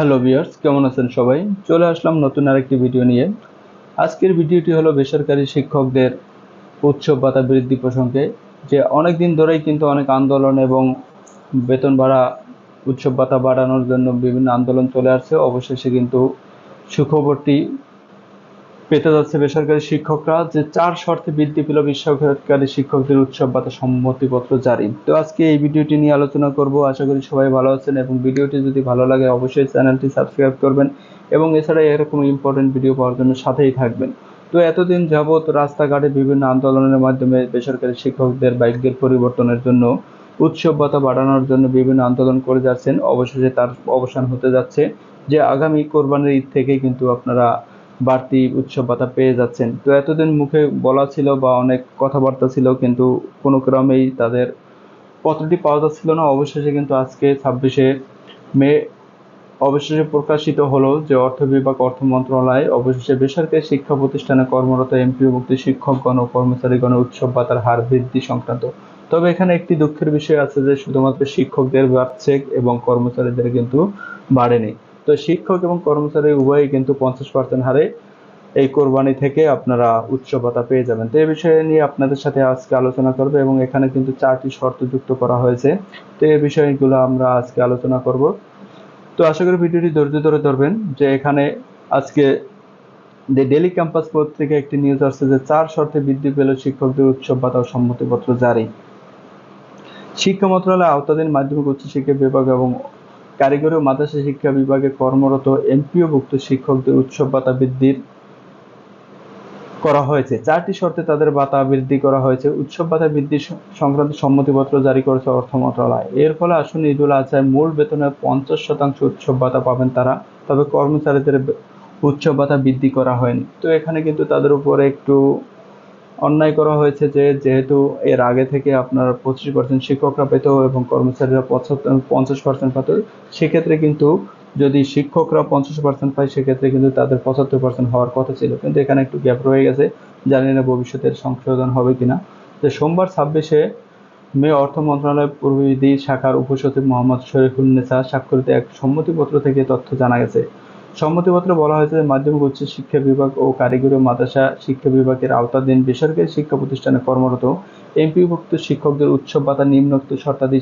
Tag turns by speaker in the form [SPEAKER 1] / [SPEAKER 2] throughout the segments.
[SPEAKER 1] Hello viewers, কেমন আছেন সবাই? চলে আসলাম নতুন আরেকটি ভিডিও নিয়ে। আজকের ভিডিওটি হলো বেসরকারি শিক্ষকদের উৎসব ভাতা বৃদ্ধি প্রসঙ্গে, যে অনেক দিন ধরেই কিন্তু অনেক আন্দোলন এবং বেতন ভাড়া, উৎসব ভাতা বাড়ানোর জন্য বিভিন্ন আন্দোলন চলে আসছে। অবশেষে কিন্তু সুখবরটি পেতে যাচ্ছে বেসরকারি শিক্ষকরা যে চার শর্তে বৃদ্ধি পেল বেসরকারি শিক্ষকদের উৎসব ভাতা সম্মতিপত্র জারি। তো আজকে এই ভিডিওটি নিয়ে আলোচনা করব। আশা করি সবাই ভালো আছেন এবং ভিডিওটি যদি ভালো লাগে অবশ্যই চ্যানেলটি সাবস্ক্রাইব করবেন এবং এছাড়া এরকম ইম্পর্টেন্ট ভিডিও পাওয়ার জন্য সাথেই থাকবেন। তো এতদিন যাবৎ রাস্তাঘাটে বিভিন্ন আন্দোলনের মাধ্যমে বেসরকারি শিক্ষকদের বাইকদের পরিবর্তনের জন্য উৎসব ভাতা বাড়ানোর জন্য বিভিন্ন আন্দোলন করে যাচ্ছেন। অবশেষে তার অবসান হতে যাচ্ছে যে আগামী কোরবানির ঈদ থেকে কিন্তু আপনারা বাড়তি উৎসব ভাতা পেয়ে যাচ্ছেন। তো এতদিন মুখে বলা ছিল বা অনেক কথাবার্তা ছিল, কিন্তু কোনো ক্রমেই তাদের পত্রটি পাওয়া যাচ্ছিল না। অবশেষে কিন্তু আজকে ছাব্বিশে মে অবশেষে প্রকাশিত হলো যে অর্থ বিভাগ, অর্থ মন্ত্রণালয় অবশেষে বেসরকারি শিক্ষা প্রতিষ্ঠানে কর্মরত এমপিওভুক্ত শিক্ষকগণ ও কর্মচারীগণ উৎসব ভাতার হার বৃদ্ধি সংক্রান্ত। তবে এখানে একটি দুঃখের বিষয় আছে যে শুধুমাত্র শিক্ষকদের বাড়ছে এবং কর্মচারীদের কিন্তু বাড়েনি। তো শিক্ষক এবং কর্মচারী উভয়ই কিন্তু পঞ্চাশ পার্সেন্ট হারে এই কোরবানি থেকে আপনারা উচ্চ ভাতা পেয়ে যাবেন। তো এই বিষয়ে নিয়ে আপনাদের সাথে আজকে আলোচনা করব এবং এখানে কিন্তু চারটি শর্ত যুক্ত করা হয়েছে। তো এই বিষয়গুলো আমরা আজকে আলোচনা করব। তো আশা করি ভিডিওটি ধৈর্য ধরে ধরবেন যে এখানে আজকে যে ডেলি ক্যাম্পাস পত্রিকা একটি নিউজ আসছে যে চার শর্তে বৃদ্ধি পেল শিক্ষকদের উৎসব ভাতা ও সম্মতিপত্র জারি। শিক্ষা মন্ত্রণালয় আওতাধীন মাধ্যমিক উচ্চশিক্ষা বিভাগ এবং কারিগরি ও মাদ্রাসা শিক্ষা বিভাগে কর্মরত এমপিওভুক্ত শিক্ষকদের উৎসব ভাতা বৃদ্ধির করা হয়েছে। চারটি শর্তে তাদের ভাতা বৃদ্ধি করা হয়েছে। উৎসব ভাতা বৃদ্ধি সংক্রান্ত সম্মতিপত্র জারি করেছে অর্থ মন্ত্রণালয়। এর ফলে আসন্ন ঈদুল আজহায় মূল বেতনের পঞ্চাশ শতাংশ উৎসব ভাতা পাবেন তারা। তবে কর্মচারীদের উৎসব ভাতা বৃদ্ধি করা হয়নি। তো এখানে কিন্তু তাদের উপরে একটু অন্যায় করা হয়েছে যে যেহেতু এর আগে থেকে আপনার পঁচিশ পার্সেন্ট শিক্ষকরা পেত এবং কর্মচারীরা পঞ্চাশ পার্সেন্ট পেত, সেক্ষেত্রে কিন্তু যদি শিক্ষকরা পঞ্চাশ পার্সেন্ট পায়, সেক্ষেত্রে কিন্তু তাদের পঁচাত্তর পার্সেন্ট হওয়ার কথা ছিল। কিন্তু এখানে একটু গ্যাপ রয়ে গেছে। জানি না ভবিষ্যতের সংশোধন হবে কিনা। যে সোমবার ছাব্বিশে মে অর্থ মন্ত্রণালয় পূর্ববিধি শাখার উপসচিব মোহাম্মদ শরীফুন্নেসা স্বাক্ষরিত এক সম্মতিপত্র থেকে তথ্য জানা গেছে। সম্মতিপত্রে বলা হয়েছে যে মাধ্যমিক উচ্চ শিক্ষা বিভাগ ও কারিগরি মাদ্রাসা শিক্ষা বিভাগের আওতাধীন বেসরকারি শিক্ষা প্রতিষ্ঠানে কর্মরত এমপিভুক্ত শিক্ষকদের উৎসব ভাতা নিম্নোক্ত শর্তাদি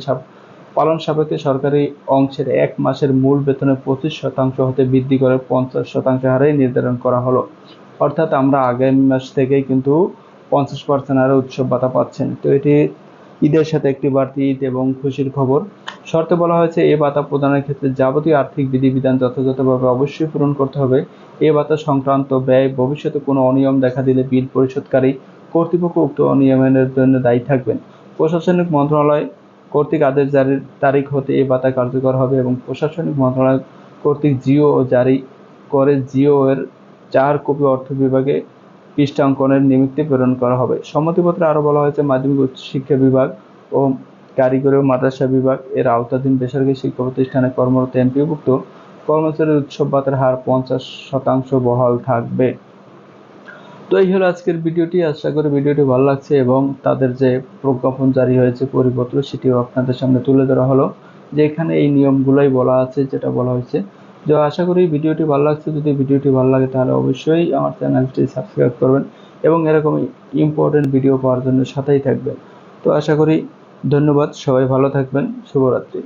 [SPEAKER 1] পালন সাপেক্ষে সরকারি অংশের এক মাসের মূল বেতনের পঁচিশ শতাংশ হতে বৃদ্ধি করে পঞ্চাশ শতাংশ হারে নির্ধারণ করা হলো। অর্থাৎ আমরা আগামী মাস থেকেই কিন্তু পঞ্চাশ পার্সেন্ট হারে উৎসব ভাতা পাচ্ছেন। তো এটি ঈদের সাথে একটি বাড়তি ঈদ এবং খুশির খবর। শর্তে বলা হয়েছে, এ ভাতা প্রদানের ক্ষেত্রে যাবতীয় আর্থিক বিধিবিধান যথাযথভাবে অবশ্যই পূরণ করতে হবে। এ ভাতা সংক্রান্ত ব্যয় ভবিষ্যতে কোনো অনিয়ম দেখা দিলে বিল পরিশোধকারী কর্তৃপক্ষ উক্ত অনিয়মের জন্য দায়ী থাকবেন। প্রশাসনিক মন্ত্রণালয় কর্তৃক আদেশ জারির তারিখ হতে এ ভাতা কার্যকর হবে এবং প্রশাসনিক মন্ত্রণালয় কর্তৃক জিও জারি করে জিও এর চার কপি অর্থ বিভাগে পৃষ্ঠাঙ্কনের নিমিত্তে প্রেরণ করা হবে। সম্মতিপত্রে আরও বলা হয়েছে, মাধ্যমিক উচ্চ শিক্ষা বিভাগ ও কারিগরি ও মাদ্রাসা বিভাগ এর আওতাধীন বেসরকারি শিক্ষা প্রতিষ্ঠানে কর্মরত এমপিভুক্ত কর্মচারীর উৎসব ভাতার হার পঞ্চাশ শতাংশ বহাল থাকবে। তো এই হলো আজকের ভিডিওটি। আশা করি ভিডিওটি ভালো লাগছে এবং তাদের যে প্রজ্ঞাপন জারি হয়েছে পরিপত্র, সেটিও আপনাদের সামনে তুলে ধরা হলো। যে এখানে এই নিয়মগুলোই বলা আছে, যেটা বলা হয়েছে যে আশা করি ভিডিওটি ভালো লাগছে। যদি ভিডিওটি ভালো লাগে তাহলে অবশ্যই আমার চ্যানেলটি সাবস্ক্রাইব করবেন এবং এরকম ইম্পর্টেন্ট ভিডিও পাওয়ার জন্য সাথেই থাকবেন। তো আশা করি ধন্যবাদ। সবাই ভালো থাকবেন। শুভরাত্রি।